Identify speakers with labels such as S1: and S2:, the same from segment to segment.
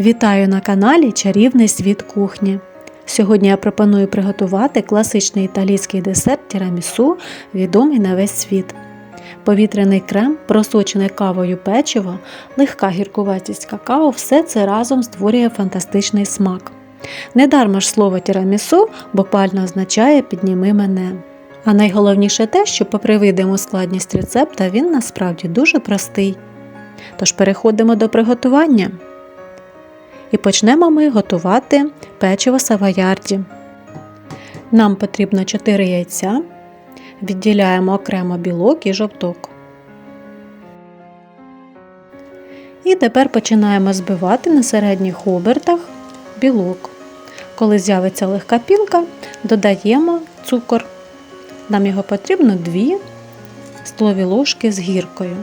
S1: Вітаю на каналі Чарівний світ кухні. Сьогодні я пропоную приготувати класичний італійський десерт тірамісу, відомий на весь світ. Повітряний крем, просочене кавою печиво, легка гіркуватість какао все це разом створює фантастичний смак. Недарма ж слово тірамісу буквально означає підніми мене. А найголовніше те, що, попри видиму складність рецепта, він насправді дуже простий. Тож переходимо до приготування. І почнемо ми готувати печиво савоярді. Нам потрібно 4 яйця. Відділяємо окремо білок і жовток. І тепер починаємо збивати на середніх обертах білок. Коли з'явиться легка пінка, додаємо цукор. Нам його потрібно 2 столові ложки з гіркою.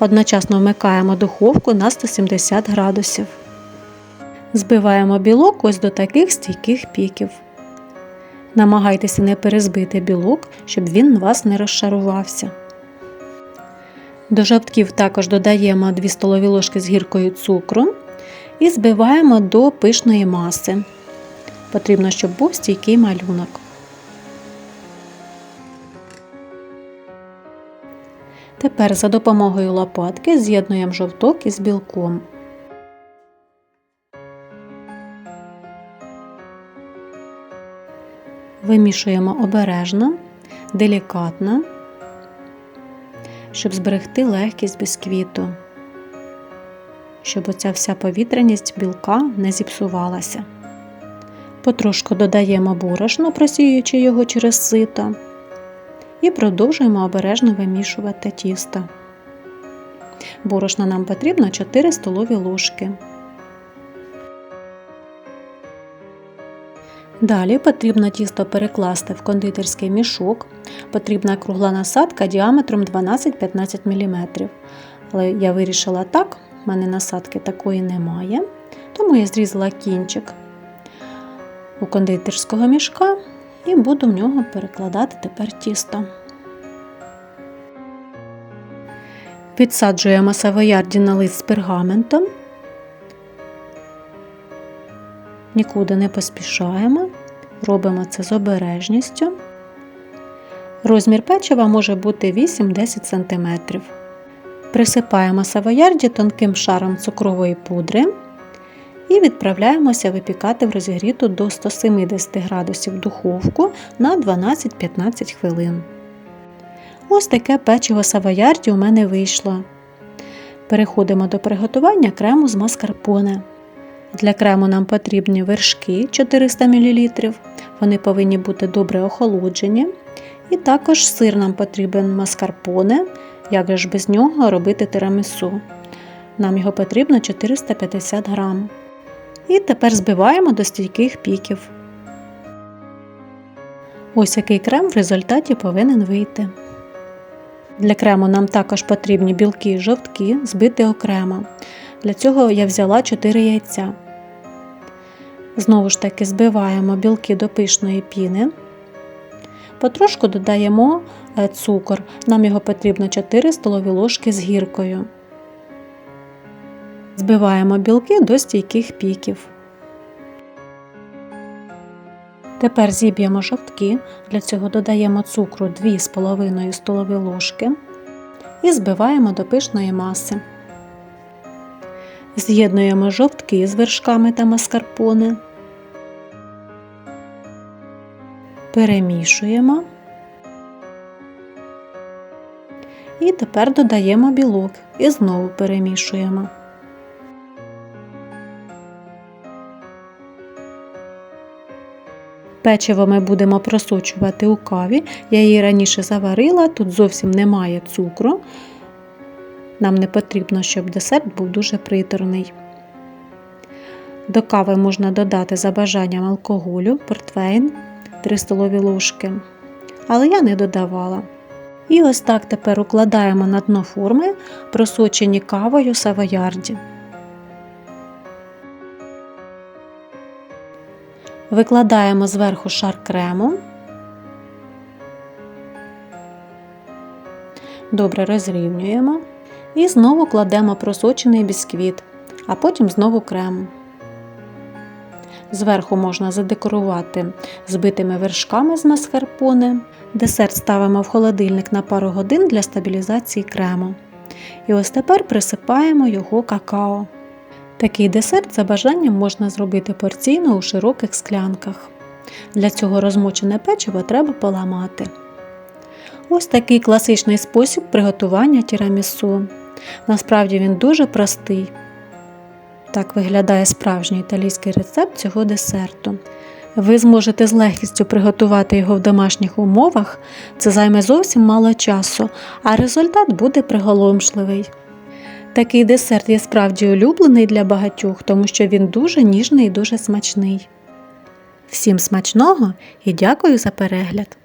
S1: Одночасно вмикаємо духовку на 170 градусів. Збиваємо білок ось до таких стійких піків. Намагайтеся не перезбити білок, щоб він вас не розшарувався. До жовтків також додаємо 2 столові ложки з гіркою цукру і збиваємо до пишної маси. Потрібно, щоб був стійкий малюнок. Тепер за допомогою лопатки з'єднуємо жовток із білком. Вимішуємо обережно, делікатно, щоб зберегти легкість бісквіту, щоб оця вся повітряність білка не зіпсувалася. Потрошку додаємо борошно, просіюючи його через сито, і продовжуємо обережно вимішувати тісто. Борошна нам потрібно 4 столові ложки. Далі потрібно тісто перекласти в кондитерський мішок. Потрібна кругла насадка діаметром 12-15 мм. Але я вирішила так, в мене насадки такої немає, тому я зрізала кінчик у кондитерського мішка і буду в нього перекладати тепер тісто. Підсаджуємо савоярді на лист з пергаментом. Нікуди не поспішаємо, робимо це з обережністю. Розмір печива може бути 8-10 см. Присипаємо савоярді тонким шаром цукрової пудри і відправляємося випікати в розігріту до 170 градусів духовку на 12-15 хвилин. Ось таке печиво савоярді у мене вийшло. Переходимо до приготування крему з маскарпоне. Для крему нам потрібні вершки 400 мл, вони повинні бути добре охолоджені. І також сир нам потрібен маскарпоне, як ж без нього робити тирамісу. Нам його потрібно 450 г. І тепер збиваємо до стійких піків. Ось який крем в результаті повинен вийти. Для крему нам також потрібні білки і жовтки, збити окремо. Для цього я взяла 4 яйця. Знову ж таки збиваємо білки до пишної піни. Потрошку додаємо е, цукор. Нам його потрібно 4 столові ложки з гіркою. Збиваємо білки до стійких піків. Тепер зіб'ємо жовтки, для цього додаємо цукру 2,5 столові ложки і збиваємо до пишної маси. З'єднуємо жовтки з вершками та маскарпоне, перемішуємо і тепер додаємо білок і знову перемішуємо. Печиво ми будемо просочувати у каві. Я її раніше заварила, тут зовсім немає цукру. Нам не потрібно, щоб десерт був дуже приторний. До кави можна додати за бажанням алкоголю, портвейн 3 столові ложки. Але я не додавала. І ось так тепер укладаємо на дно форми, просочені кавою савоярді. Викладаємо зверху шар крему. Добре розрівнюємо. І знову кладемо просочений бісквіт. а потім знову крем. Зверху можна задекорувати збитими вершками з маскарпоне. Десерт ставимо в холодильник на пару годин для стабілізації крему. І ось тепер присипаємо його какао. Такий десерт за бажанням можна зробити порційно у широких склянках. Для цього розмочене печиво треба поламати. Ось такий класичний спосіб приготування тірамісу. Насправді він дуже простий. Так виглядає справжній італійський рецепт цього десерту. Ви зможете з легкістю приготувати його в домашніх умовах, це займе зовсім мало часу, а результат буде приголомшливий. Такий десерт є справді улюблений для багатьох, тому що він дуже ніжний і дуже смачний. Всім смачного і дякую за перегляд!